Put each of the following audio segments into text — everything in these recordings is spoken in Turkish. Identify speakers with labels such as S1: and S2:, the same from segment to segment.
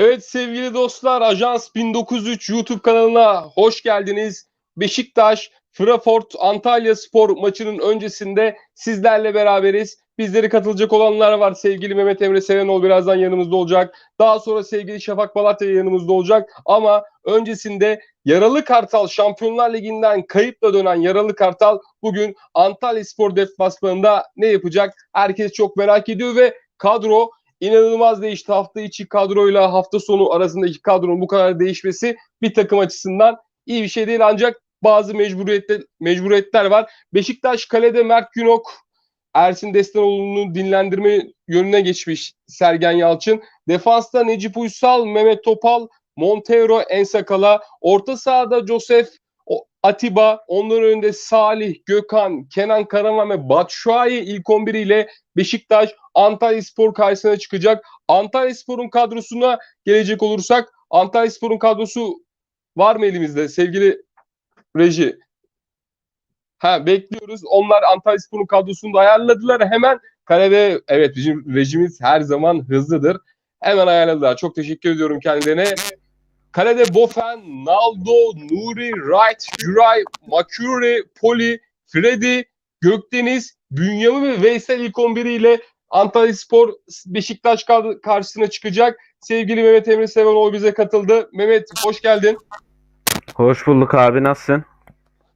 S1: Evet sevgili dostlar Ajans 1903 YouTube kanalına hoş geldiniz. Beşiktaş Frafort Antalya Spor maçının öncesinde sizlerle beraberiz. Bizleri katılacak olanlar var. Sevgili Mehmet Emre Sevenol birazdan yanımızda olacak. Daha sonra sevgili Şafak Malatya yanımızda olacak. Ama öncesinde Yaralı Kartal Şampiyonlar Ligi'nden kayıpla dönen Yaralı Kartal bugün Antalya Spor deplasmanında ne yapacak? Herkes çok merak ediyor ve kadro inanılmaz değişti. Hafta içi kadroyla hafta sonu arasındaki kadronun bu kadar değişmesi bir takım açısından iyi bir şey değil ancak bazı mecburiyetler, mecburiyetler var. Beşiktaş kalede Mert Günok, Ersin Destanoğlu'nu dinlendirme yönüne geçmiş Sergen Yalçın. Defansta Necip Uysal, Mehmet Topal, Montero, Ensakala. Orta sahada Josef, Atiba, onların önünde Salih, Gökhan, Kenan Karaman ve Batshuayi ilk 11 ile Beşiktaş Antalya Spor karşısına çıkacak. Antalya Spor'un kadrosuna gelecek olursak Antalya Spor'un kadrosu var mı elimizde sevgili reji? Ha bekliyoruz. Onlar Antalya Spor'un kadrosunu da ayarladılar. Hemen kalede evet bizim rejimiz her zaman hızlıdır. Hemen ayarladılar. Çok teşekkür ediyorum kendilerine. Kalede Bofen, Naldo, Nuri, Wright, Juray, Makure, Poli, Freddy, Gökdeniz, Bünyamin ve Veysel ilk 11 ile Antalya Spor Beşiktaş karşısına çıkacak. Sevgili Mehmet Emre Sevenoğlu bize katıldı. Mehmet hoş geldin.
S2: Hoş bulduk abi nasılsın?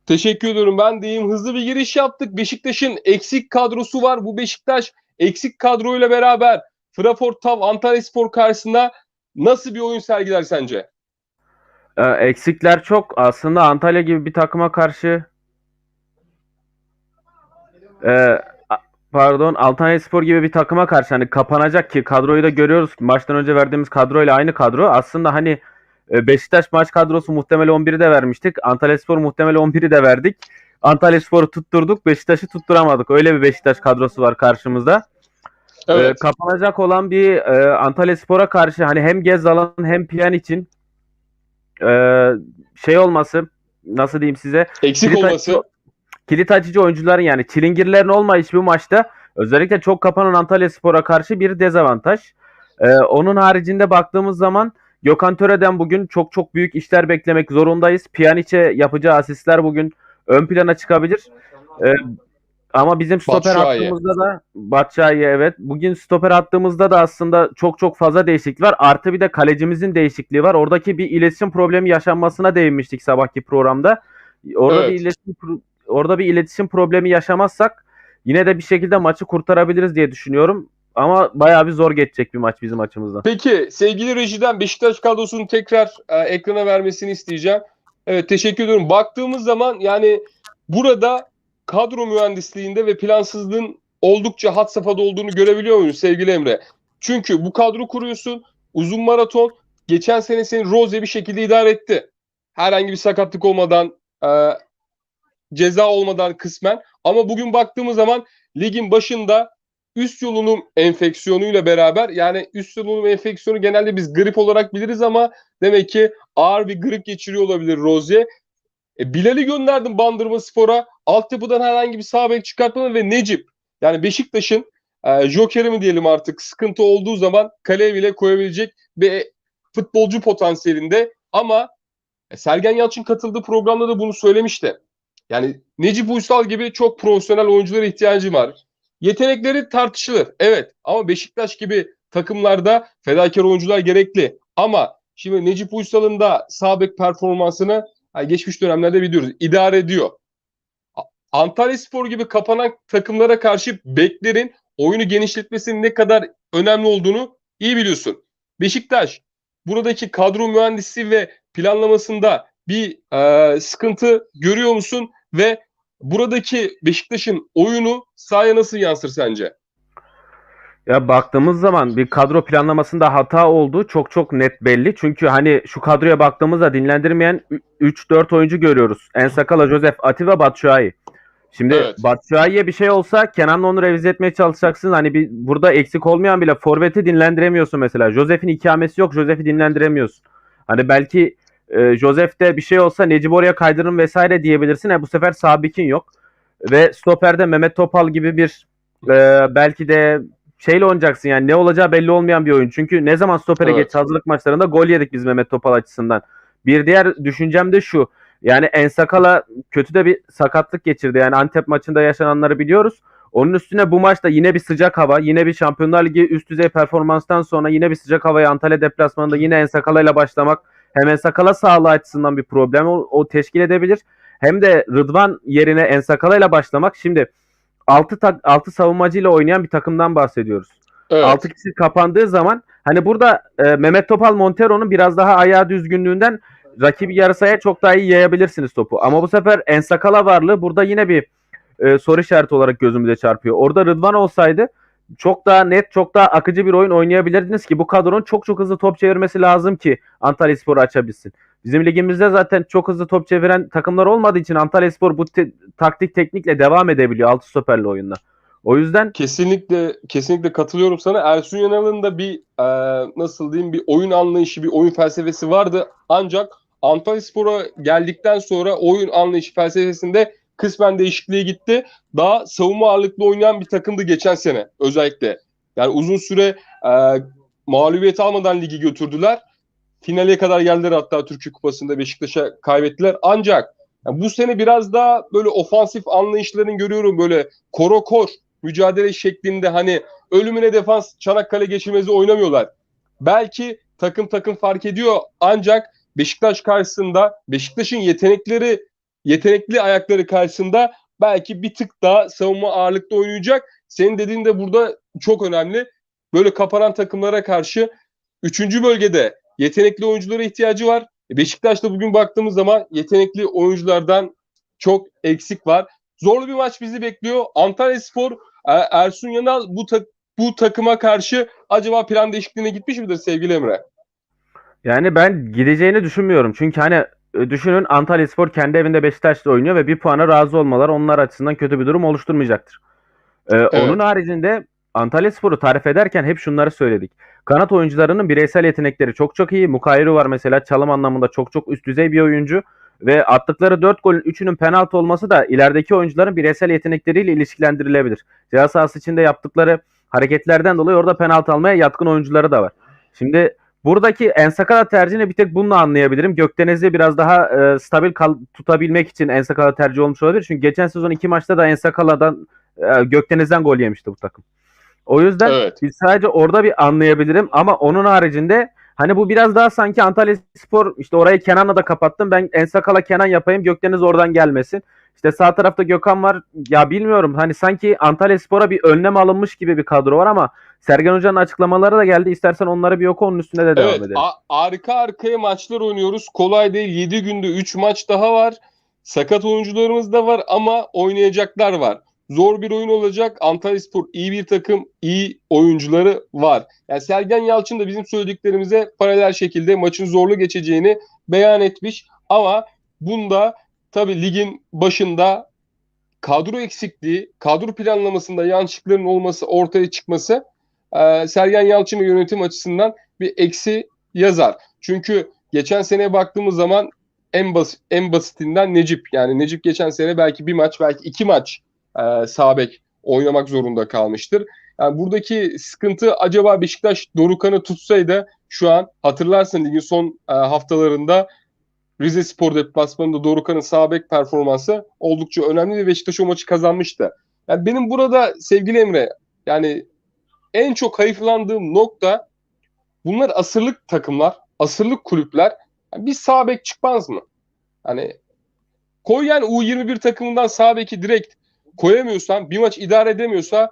S1: Teşekkür ediyorum. Ben deyim. Hızlı bir giriş yaptık. Beşiktaş'ın eksik kadrosu var. Bu Beşiktaş eksik kadroyla beraber Fraport Tav Antalya Spor karşısında nasıl bir oyun sergiler sence?
S2: Ee, eksikler çok. Aslında Antalya gibi bir takıma karşı e, pardon Alanya Spor gibi bir takıma karşı hani kapanacak ki kadroyu da görüyoruz. Maçtan önce verdiğimiz kadroyla aynı kadro. Aslında hani e, Beşiktaş maç kadrosu muhtemel 11'i de vermiştik. Antalya Spor muhtemel 11'i de verdik. Antalya Spor'u tutturduk. Beşiktaş'ı tutturamadık. Öyle bir Beşiktaş kadrosu var karşımızda.
S1: Evet.
S2: E, kapanacak olan bir e, Antalya Spor'a karşı hani hem Gezzal'ın hem Pjanic'in e, şey olması nasıl diyeyim size
S1: Eksik
S2: kilit
S1: olması.
S2: açıcı, kilit açıcı oyuncuların yani çilingirlerin olmayışı bu maçta özellikle çok kapanan Antalya Spor'a karşı bir dezavantaj. E, onun haricinde baktığımız zaman Gökhan Töre'den bugün çok çok büyük işler beklemek zorundayız. Pjanic'e yapacağı asistler bugün ön plana çıkabilir. E, ama bizim stoper
S1: Batshuayi.
S2: attığımızda da Batshuayi evet. Bugün stoper attığımızda da aslında çok çok fazla değişiklik var. Artı bir de kalecimizin değişikliği var. Oradaki bir iletişim problemi yaşanmasına değinmiştik sabahki programda. Orada
S1: Evet.
S2: bir iletişim orada bir iletişim problemi yaşamazsak yine de bir şekilde maçı kurtarabiliriz diye düşünüyorum. Ama bayağı bir zor geçecek bir maç bizim açımızdan.
S1: Peki sevgili rejiden Beşiktaş kadrosunu tekrar e, ekrana vermesini isteyeceğim. Evet teşekkür ediyorum. Baktığımız zaman yani burada kadro mühendisliğinde ve plansızlığın oldukça had safhada olduğunu görebiliyor muyuz sevgili Emre? Çünkü bu kadro kuruyorsun. Uzun maraton. Geçen sene seni Rose bir şekilde idare etti. Herhangi bir sakatlık olmadan e, ceza olmadan kısmen. Ama bugün baktığımız zaman ligin başında üst yolunun enfeksiyonuyla beraber yani üst yolunun enfeksiyonu genelde biz grip olarak biliriz ama demek ki ağır bir grip geçiriyor olabilir Rozier. E, Bilal'i gönderdim Bandırma Spor'a. Altyapıdan herhangi bir sağ bek çıkartmadı ve Necip. Yani Beşiktaş'ın e, jokeri mi diyelim artık sıkıntı olduğu zaman kaleye bile koyabilecek bir futbolcu potansiyelinde ama e, Sergen Yalçın katıldığı programda da bunu söylemişti. Yani Necip Uysal gibi çok profesyonel oyunculara ihtiyacı var. Yetenekleri tartışılır. Evet ama Beşiktaş gibi takımlarda fedakar oyuncular gerekli. Ama şimdi Necip Uysal'ın da sağ bek performansını yani geçmiş dönemlerde biliyoruz. idare ediyor. Antalya Spor gibi kapanan takımlara karşı beklerin oyunu genişletmesinin ne kadar önemli olduğunu iyi biliyorsun. Beşiktaş buradaki kadro mühendisi ve planlamasında bir e, sıkıntı görüyor musun? Ve buradaki Beşiktaş'ın oyunu sahaya nasıl yansır sence?
S2: Ya baktığımız zaman bir kadro planlamasında hata olduğu çok çok net belli. Çünkü hani şu kadroya baktığımızda dinlendirmeyen 3-4 oyuncu görüyoruz. Ensakala, Josef, Ati ve Batshuayi. Şimdi
S1: Evet.
S2: Batshuayi'ye bir şey olsa Kenan'la onu revize etmeye çalışacaksın. Hani bir burada eksik olmayan bile forveti dinlendiremiyorsun mesela. Josef'in ikamesi yok. Josef'i dinlendiremiyorsun. Hani belki e, Josef'te bir şey olsa Necip oraya kaydırın vesaire diyebilirsin. E, bu sefer Sabik'in yok. Ve stoperde Mehmet Topal gibi bir e, belki de şeyle oynayacaksın yani ne olacağı belli olmayan bir oyun. Çünkü ne zaman stopere
S1: Evet.
S2: geç hazırlık maçlarında gol yedik biz Mehmet Topal açısından. Bir diğer düşüncem de şu. Yani Ensakala kötü de bir sakatlık geçirdi. Yani Antep maçında yaşananları biliyoruz. Onun üstüne bu maçta yine bir sıcak hava, yine bir Şampiyonlar Ligi üst düzey performanstan sonra yine bir sıcak havaya Antalya deplasmanında yine Ensakala ile başlamak hem Ensakala sağlığı açısından bir problem o, o teşkil edebilir. Hem de Rıdvan yerine Ensakala ile başlamak. Şimdi 6 tak 6 savunmacıyla oynayan bir takımdan bahsediyoruz.
S1: Evet.
S2: 6 kişi kapandığı zaman hani burada e, Mehmet Topal Montero'nun biraz daha ayağı düzgünlüğünden rakibi yarı sahaya çok daha iyi yayabilirsiniz topu. Ama bu sefer Ensakala varlığı burada yine bir e, soru işareti olarak gözümüze çarpıyor. Orada Rıdvan olsaydı çok daha net, çok daha akıcı bir oyun oynayabilirdiniz ki bu kadronun çok çok hızlı top çevirmesi lazım ki Antalya Spor'u açabilsin. Bizim ligimizde zaten çok hızlı top çeviren takımlar olmadığı için Antalya Spor bu te- taktik teknikle devam edebiliyor altı stoperli oyunla. O yüzden
S1: Kesinlikle kesinlikle katılıyorum sana. Ersun Yanal'ın da bir e, nasıl diyeyim bir oyun anlayışı, bir oyun felsefesi vardı. Ancak Antalyaspor'a geldikten sonra oyun anlayışı felsefesinde kısmen değişikliğe gitti. Daha savunma ağırlıklı oynayan bir takımdı geçen sene özellikle. Yani uzun süre e, mağlubiyet almadan ligi götürdüler. Finale kadar geldiler hatta Türkiye Kupası'nda Beşiktaş'a kaybettiler. Ancak yani bu sene biraz daha böyle ofansif anlayışlarını görüyorum. Böyle koro kor mücadele şeklinde hani ölümüne defans Çanakkale geçirmezi oynamıyorlar. Belki takım takım fark ediyor ancak Beşiktaş karşısında Beşiktaş'ın yetenekleri yetenekli ayakları karşısında belki bir tık daha savunma ağırlıklı oynayacak. Senin dediğin de burada çok önemli. Böyle kapanan takımlara karşı 3. bölgede yetenekli oyunculara ihtiyacı var. E, Beşiktaş'ta bugün baktığımız zaman yetenekli oyunculardan çok eksik var. Zorlu bir maç bizi bekliyor. Antalya Spor, e, Ersun Yanal bu, ta- bu takıma karşı acaba plan değişikliğine gitmiş midir sevgili Emre?
S2: yani ben gideceğini düşünmüyorum. Çünkü hani e, düşünün Antalya Spor kendi evinde Beşiktaş'la oynuyor ve bir puana razı olmalar onlar açısından kötü bir durum oluşturmayacaktır. Ee, Onun haricinde Antalya Spor'u tarif ederken hep şunları söyledik. Kanat oyuncularının bireysel yetenekleri çok çok iyi. Mukayru var mesela çalım anlamında çok çok üst düzey bir oyuncu. Ve attıkları 4 golün 3'ünün penaltı olması da ilerideki oyuncuların bireysel yetenekleriyle ilişkilendirilebilir. Ceza sahası içinde yaptıkları hareketlerden dolayı orada penaltı almaya yatkın oyuncuları da var. Şimdi buradaki Ensakala tercihini bir tek bununla anlayabilirim. Gökdeniz'i biraz daha e, stabil kal- tutabilmek için Ensakala tercih olmuş olabilir. Çünkü geçen sezon iki maçta da Ensakala'dan e, Gökdeniz'den gol yemişti bu takım. O yüzden
S1: Evet.
S2: biz sadece orada bir anlayabilirim ama onun haricinde hani bu biraz daha sanki Antalya Spor işte orayı Kenan'la da kapattım. Ben Ensakala Kenan yapayım Gökdeniz oradan gelmesin. İşte sağ tarafta Gökhan var. Ya bilmiyorum hani sanki Antalya Spor'a bir önlem alınmış gibi bir kadro var ama Sergen Hoca'nın açıklamaları da geldi. İstersen onları bir oku onun üstüne de devam
S1: Evet,
S2: edelim.
S1: a- arka arkaya maçlar oynuyoruz. Kolay değil. 7 günde 3 maç daha var. Sakat oyuncularımız da var ama oynayacaklar var. Zor bir oyun olacak. Antalyaspor iyi bir takım, iyi oyuncuları var. Yani Sergen Yalçın da bizim söylediklerimize paralel şekilde maçın zorlu geçeceğini beyan etmiş. Ama bunda tabii ligin başında kadro eksikliği, kadro planlamasında yanlışlıkların olması, ortaya çıkması e, Sergen Yalçın yönetim açısından bir eksi yazar. Çünkü geçen seneye baktığımız zaman en bas en basitinden Necip yani Necip geçen sene belki bir maç belki iki maç e, sağ oynamak zorunda kalmıştır. Yani buradaki sıkıntı acaba Beşiktaş Dorukan'ı tutsaydı şu an hatırlarsın ligin son e, haftalarında Rize Spor deplasmanında Dorukan'ın sağ bek performansı oldukça önemli ve Beşiktaş o maçı kazanmıştı. Yani benim burada sevgili Emre yani en çok hayıflandığım nokta bunlar asırlık takımlar, asırlık kulüpler. Yani bir sağ bek çıkmaz mı? Hani koy yani U21 takımından sağ beki direkt koyamıyorsan, bir maç idare edemiyorsa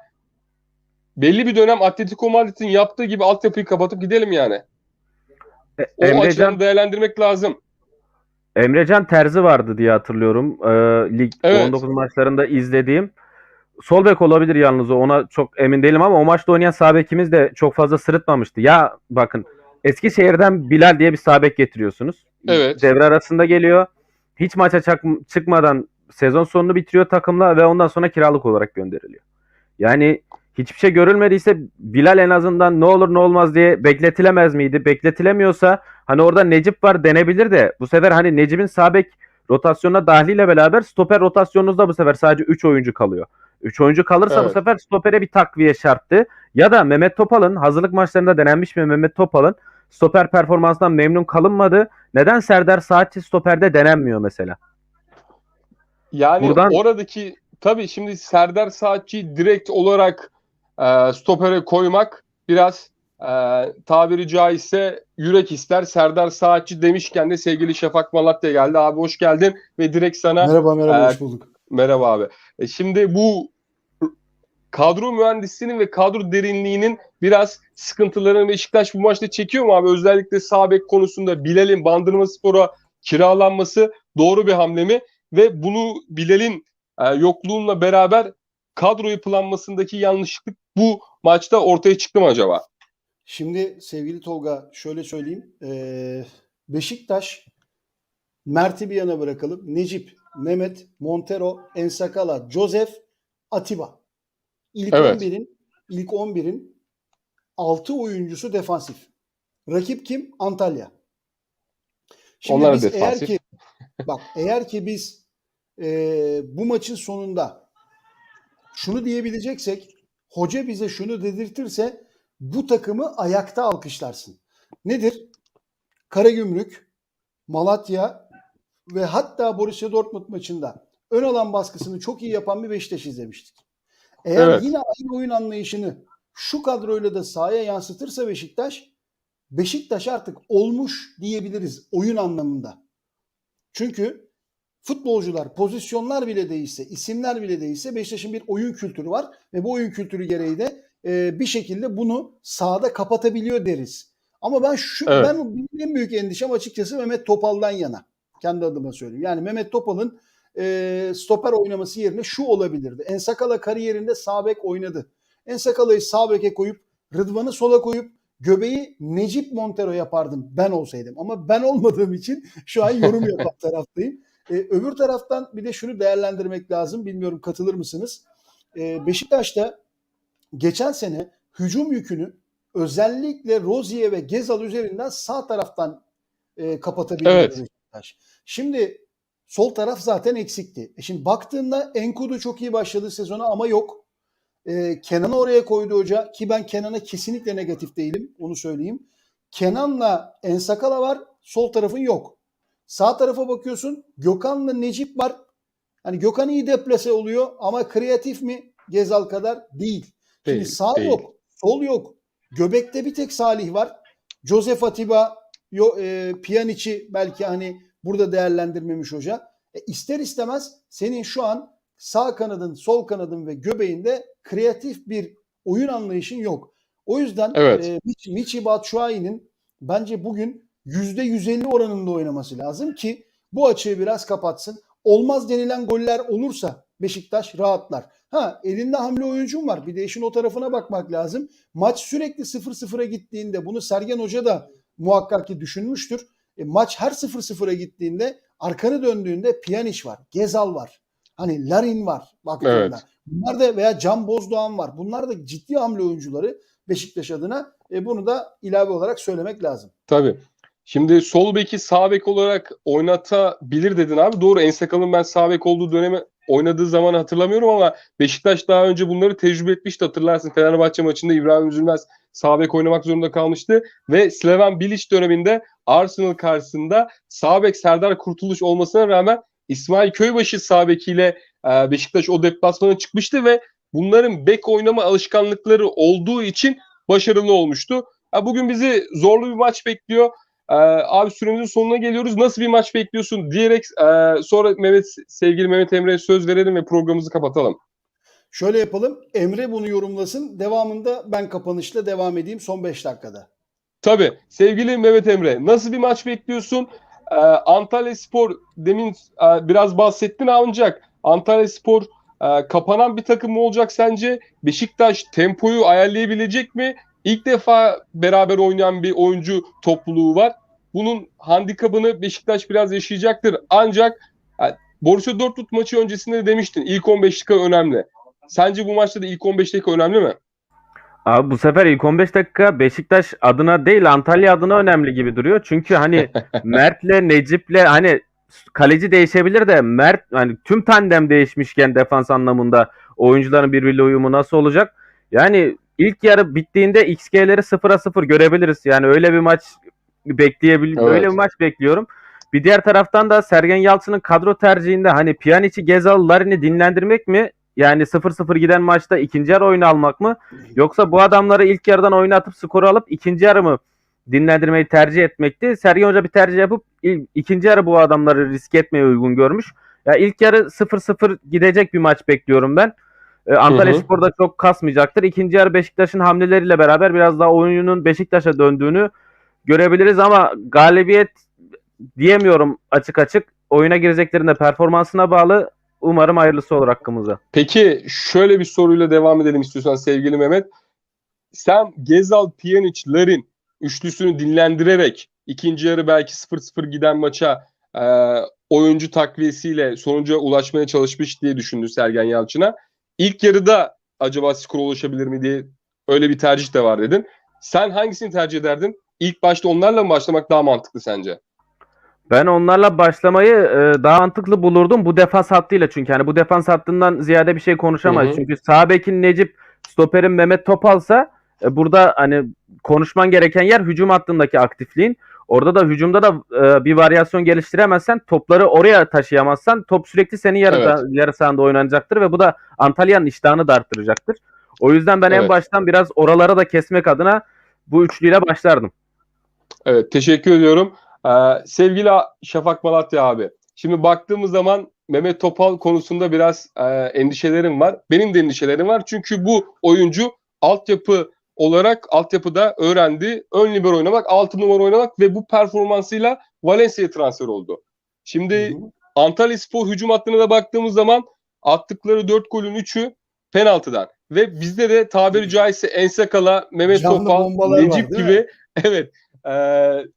S1: belli bir dönem Atletico Madrid'in yaptığı gibi altyapıyı kapatıp gidelim yani.
S2: E,
S1: O
S2: Emrecan,
S1: değerlendirmek lazım.
S2: Emrecan Terzi vardı diye hatırlıyorum. Ee, lig
S1: Evet.
S2: 19 maçlarında izlediğim. Sol bek olabilir yalnız o. Ona çok emin değilim ama o maçta oynayan sağ bekimiz de çok fazla sırıtmamıştı. Ya bakın Eskişehir'den Bilal diye bir sağ bek getiriyorsunuz.
S1: Evet.
S2: Devre arasında geliyor. Hiç maça çak- çıkmadan sezon sonunu bitiriyor takımla ve ondan sonra kiralık olarak gönderiliyor. Yani hiçbir şey görülmediyse Bilal en azından ne olur ne olmaz diye bekletilemez miydi? Bekletilemiyorsa hani orada Necip var denebilir de bu sefer hani Necip'in sağ bek rotasyona dahiliyle beraber stoper rotasyonunuzda bu sefer sadece 3 oyuncu kalıyor. 3 oyuncu kalırsa bu
S1: Evet.
S2: sefer stopere bir takviye şarttı. Ya da Mehmet Topal'ın hazırlık maçlarında denenmiş mi Mehmet Topal'ın stoper performansından memnun kalınmadı. Neden Serdar Saatçi stoperde denenmiyor mesela?
S1: Yani
S2: Buradan-
S1: oradaki tabii şimdi Serdar Saatçi direkt olarak e, stopere koymak biraz e, tabiri caizse yürek ister. Serdar Saatçi demişken de sevgili Şafak Malatya geldi. Abi hoş geldin ve direkt sana
S3: Merhaba merhaba
S1: Ee,
S3: hoş bulduk.
S1: Merhaba abi. E, Şimdi bu kadro mühendisliğinin ve kadro derinliğinin biraz sıkıntılarını Beşiktaş bu maçta çekiyor mu abi? Özellikle sağ bek konusunda Bilal'in Bandırma Spor'a kiralanması doğru bir hamle mi? Ve bunu Bilal'in e, yokluğunla beraber kadro yapılanmasındaki yanlışlık bu maçta ortaya çıktı mı acaba?
S3: Şimdi sevgili Tolga şöyle söyleyeyim. Ee, Beşiktaş Mert'i bir yana bırakalım. Necip, Mehmet, Montero, Ensakala, Joseph, Atiba. İlk
S1: Evet.
S3: 11'in ilk 11'in 6 oyuncusu defansif. Rakip kim? Antalya. Şimdi
S1: Onlar
S3: biz eğer
S1: defansif.
S3: ki bak eğer ki biz e, bu maçın sonunda şunu diyebileceksek hoca bize şunu dedirtirse bu takımı ayakta alkışlarsın. Nedir? Karagümrük, Malatya ve hatta Borussia Dortmund maçında ön alan baskısını çok iyi yapan bir Beşiktaş izlemiştik. Eğer
S1: Evet.
S3: yine aynı oyun anlayışını şu kadroyla da sahaya yansıtırsa Beşiktaş, Beşiktaş artık olmuş diyebiliriz oyun anlamında. Çünkü futbolcular, pozisyonlar bile değişse, isimler bile değişse Beşiktaş'ın bir oyun kültürü var ve bu oyun kültürü gereği de e, bir şekilde bunu sahada kapatabiliyor deriz. Ama ben şu
S1: Evet.
S3: ben en büyük endişem açıkçası Mehmet Topal'dan yana. Kendi adıma söyleyeyim. Yani Mehmet Topal'ın e, stoper oynaması yerine şu olabilirdi. Ensakala kariyerinde sağ bek oynadı. Ensakala'yı sağ beke koyup Rıdvan'ı sola koyup göbeği Necip Montero yapardım ben olsaydım. Ama ben olmadığım için şu an yorum yapan taraftayım. E, öbür taraftan bir de şunu değerlendirmek lazım. Bilmiyorum katılır mısınız? E, Beşiktaş'ta geçen sene hücum yükünü özellikle Rozier ve Gezal üzerinden sağ taraftan e, kapatabiliyor
S1: Evet.
S3: Beşiktaş. Şimdi sol taraf zaten eksikti. E şimdi baktığında Enkudu çok iyi başladı sezona ama yok. E, Kenan'ı oraya koydu hoca ki ben Kenan'a kesinlikle negatif değilim onu söyleyeyim. Kenan'la Ensakala var sol tarafın yok. Sağ tarafa bakıyorsun Gökhan'la Necip var. Hani Gökhan iyi deplase oluyor ama kreatif mi Gezal kadar değil. Şimdi
S1: Değil,
S3: sağ
S1: değil.
S3: yok, sol yok. Göbekte bir tek Salih var. Joseph Atiba, yo, e, Pjanic'i belki hani burada değerlendirmemiş hoca. E, ister istemez senin şu an sağ kanadın, sol kanadın ve göbeğinde kreatif bir oyun anlayışın yok. O yüzden
S1: Evet.
S3: e, Mich- Michi Batshuayi'nin bence bugün %150 oranında oynaması lazım ki bu açığı biraz kapatsın. Olmaz denilen goller olursa Beşiktaş rahatlar. Ha elinde hamle oyuncum var. Bir de işin o tarafına bakmak lazım. Maç sürekli 0-0'a gittiğinde bunu Sergen Hoca da muhakkak ki düşünmüştür. E, maç her 0-0'a gittiğinde arkanı döndüğünde Pjanic var, Gezal var. Hani Larin var baktığında.
S1: Evet.
S3: Bunlar da veya Can Bozdoğan var. Bunlar da ciddi hamle oyuncuları Beşiktaş adına. E, bunu da ilave olarak söylemek lazım.
S1: Tabii. Şimdi sol beki sağ bek olarak oynatabilir dedin abi. Doğru Ensakal'ın ben sağ bek olduğu dönemi oynadığı zaman hatırlamıyorum ama Beşiktaş daha önce bunları tecrübe etmişti hatırlarsın. Fenerbahçe maçında İbrahim Üzülmez sağ bek oynamak zorunda kalmıştı ve Slaven Bilic döneminde Arsenal karşısında sağ bek Serdar Kurtuluş olmasına rağmen İsmail Köybaşı sağ bekiyle e, Beşiktaş o deplasmana çıkmıştı ve bunların bek oynama alışkanlıkları olduğu için başarılı olmuştu. Bugün bizi zorlu bir maç bekliyor. Ee, abi süremizin sonuna geliyoruz. Nasıl bir maç bekliyorsun diyerek e, sonra Mehmet sevgili Mehmet Emre'ye söz verelim ve programımızı kapatalım.
S3: Şöyle yapalım. Emre bunu yorumlasın. Devamında ben kapanışla devam edeyim son 5 dakikada.
S1: Tabii sevgili Mehmet Emre nasıl bir maç bekliyorsun? Ee, Antalya Spor demin e, biraz bahsettin ancak Antalya Spor e, kapanan bir takım mı olacak sence? Beşiktaş tempoyu ayarlayabilecek mi? İlk defa beraber oynayan bir oyuncu topluluğu var. Bunun handikapını Beşiktaş biraz yaşayacaktır. Ancak e, Borussia Dortmund maçı öncesinde de demiştin ilk 15 dakika önemli. Sence bu maçta da ilk 15 dakika önemli mi?
S2: Abi bu sefer ilk 15 dakika Beşiktaş adına değil Antalya adına önemli gibi duruyor. Çünkü hani Mert'le Necip'le hani kaleci değişebilir de Mert hani tüm tandem değişmişken defans anlamında oyuncuların birbiriyle uyumu nasıl olacak? Yani ilk yarı bittiğinde XG'leri 0'a 0 görebiliriz. Yani öyle bir maç bekleyebil
S1: Evet.
S2: öyle bir maç bekliyorum. Bir diğer taraftan da Sergen Yalçın'ın kadro tercihinde hani Pjanic'i, Gezal, Larin'i dinlendirmek mi? Yani 0-0 giden maçta ikinci yarı oyunu almak mı? Yoksa bu adamları ilk yarıdan oynatıp skoru alıp ikinci yarı mı dinlendirmeyi tercih etmekti? Sergen Hoca bir tercih yapıp il- ikinci yarı bu adamları risk etmeye uygun görmüş. Ya ilk yarı 0-0 gidecek bir maç bekliyorum ben. Ee, Antalya
S1: Hı hı.
S2: Spor'da çok kasmayacaktır. İkinci yarı Beşiktaş'ın hamleleriyle beraber biraz daha oyunun Beşiktaş'a döndüğünü görebiliriz ama galibiyet diyemiyorum açık açık. Oyuna gireceklerinde performansına bağlı. Umarım hayırlısı olur hakkımıza.
S1: Peki şöyle bir soruyla devam edelim istiyorsan sevgili Mehmet. Sen Gezal, Pjanic, Larin üçlüsünü dinlendirerek ikinci yarı belki 0-0 giden maça e, oyuncu takviyesiyle sonuca ulaşmaya çalışmış diye düşündü Sergen Yalçın'a. İlk yarıda acaba skor ulaşabilir mi diye öyle bir tercih de var dedin. Sen hangisini tercih ederdin? İlk başta onlarla mı başlamak daha mantıklı sence?
S2: Ben onlarla başlamayı e, daha mantıklı bulurdum bu defans hattıyla çünkü hani bu defans hattından ziyade bir şey konuşamayız.
S1: Hı hı.
S2: Çünkü sağ bekin Necip, stoperin Mehmet Topal'sa e, burada hani konuşman gereken yer hücum hattındaki aktifliğin. Orada da hücumda da e, bir varyasyon geliştiremezsen topları oraya taşıyamazsan top sürekli senin yarı,
S1: Evet.
S2: yarı sahanda oynanacaktır ve bu da Antalya'nın iştahını da arttıracaktır. O yüzden ben en
S1: Evet.
S2: baştan biraz oralara da kesmek adına bu üçlüyle başlardım.
S1: Evet teşekkür ediyorum. Ee, sevgili Şafak Malatya abi. Şimdi baktığımız zaman Mehmet Topal konusunda biraz e, endişelerim var. Benim de endişelerim var. Çünkü bu oyuncu altyapı olarak altyapıda öğrendi. Ön libero oynamak, 6 numara oynamak ve bu performansıyla Valencia'ya transfer oldu. Şimdi Antalya Spor hücum hattına da baktığımız zaman attıkları 4 golün 3'ü penaltıdan. Ve bizde de tabiri caizse Ensakala, Mehmet
S3: Canlı
S1: Topal,
S3: var,
S1: Necip
S3: değil
S1: gibi evet e,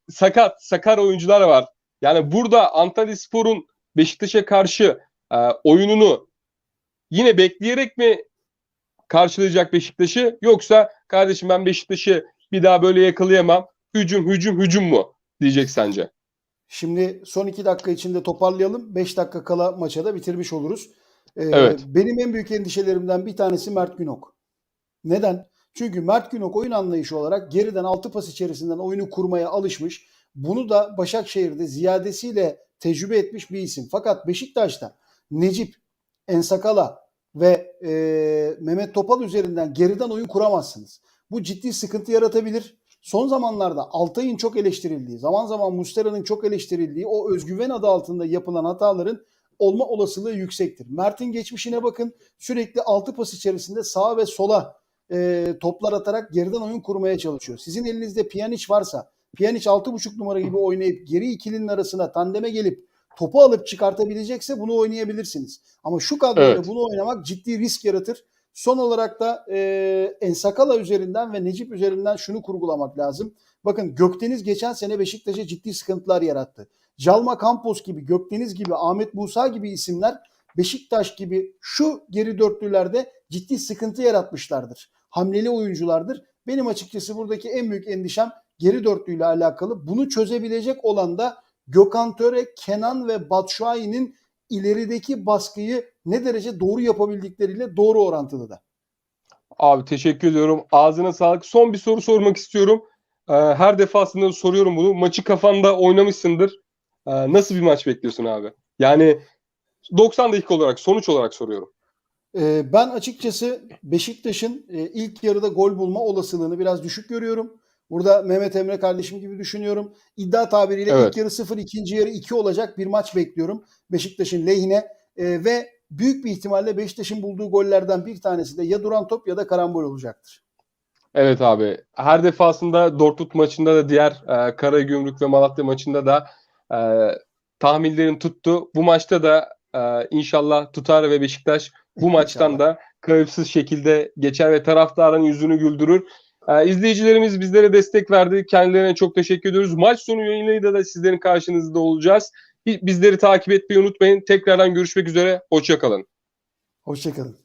S1: sakat, sakar oyuncular var. Yani burada Antalya Spor'un Beşiktaş'a karşı e, oyununu yine bekleyerek mi karşılayacak Beşiktaş'ı yoksa kardeşim ben Beşiktaş'ı bir daha böyle yakalayamam. Hücum, hücum, hücum mu diyecek sence?
S3: Şimdi son iki dakika içinde toparlayalım. 5 dakika kala maça da bitirmiş oluruz. Ee,
S1: Evet.
S3: Benim en büyük endişelerimden bir tanesi Mert Günok. Neden? Çünkü Mert Günok oyun anlayışı olarak geriden 6 pas içerisinden oyunu kurmaya alışmış. Bunu da Başakşehir'de ziyadesiyle tecrübe etmiş bir isim. Fakat Beşiktaş'ta Necip, Ensakala e, Mehmet Topal üzerinden geriden oyun kuramazsınız. Bu ciddi sıkıntı yaratabilir. Son zamanlarda Altay'ın çok eleştirildiği, zaman zaman Mustera'nın çok eleştirildiği o özgüven adı altında yapılan hataların olma olasılığı yüksektir. Mert'in geçmişine bakın. Sürekli altı pas içerisinde sağa ve sola e, toplar atarak geriden oyun kurmaya çalışıyor. Sizin elinizde Pjanic varsa, Pjanic 6.5 numara gibi oynayıp geri ikilinin arasına tandeme gelip topu alıp çıkartabilecekse bunu oynayabilirsiniz. Ama şu kadroyla
S1: Evet.
S3: bunu oynamak ciddi risk yaratır. Son olarak da e, Ensakala üzerinden ve Necip üzerinden şunu kurgulamak lazım. Bakın Gökdeniz geçen sene Beşiktaş'a ciddi sıkıntılar yarattı. Jalma Campos gibi, Gökdeniz gibi, Ahmet Musa gibi isimler Beşiktaş gibi şu geri dörtlülerde ciddi sıkıntı yaratmışlardır. Hamleli oyunculardır. Benim açıkçası buradaki en büyük endişem geri dörtlüyle alakalı. Bunu çözebilecek olan da Gökhan Töre, Kenan ve Batshuayi'nin ilerideki baskıyı ne derece doğru yapabildikleriyle doğru orantılı da.
S1: Abi teşekkür ediyorum. Ağzına sağlık. Son bir soru sormak istiyorum. Ee, her defasında soruyorum bunu. Maçı kafanda oynamışsındır. Ee, nasıl bir maç bekliyorsun abi? Yani 90 dakika olarak, sonuç olarak soruyorum.
S3: Ee, ben açıkçası Beşiktaş'ın e, ilk yarıda gol bulma olasılığını biraz düşük görüyorum. Burada Mehmet Emre kardeşim gibi düşünüyorum. İddia tabiriyle
S1: Evet.
S3: ilk yarı 0, ikinci yarı 2 olacak bir maç bekliyorum Beşiktaş'ın lehine. Ee, ve büyük bir ihtimalle Beşiktaş'ın bulduğu gollerden bir tanesi de ya duran top ya da karambol olacaktır.
S1: Evet abi. Her defasında Dortmund maçında da diğer e, Karagümrük ve Malatya maçında da e, tahminlerim tuttu. Bu maçta da e, inşallah tutar ve Beşiktaş bu maçtan da kayıpsız şekilde geçer ve taraftarın yüzünü güldürür. E, izleyicilerimiz bizlere destek verdi. Kendilerine çok teşekkür ediyoruz. Maç sonu yayınlarıyla da sizlerin karşınızda olacağız. Bi- Bizleri takip etmeyi unutmayın. Tekrardan görüşmek üzere. Hoşçakalın.
S3: Hoşçakalın.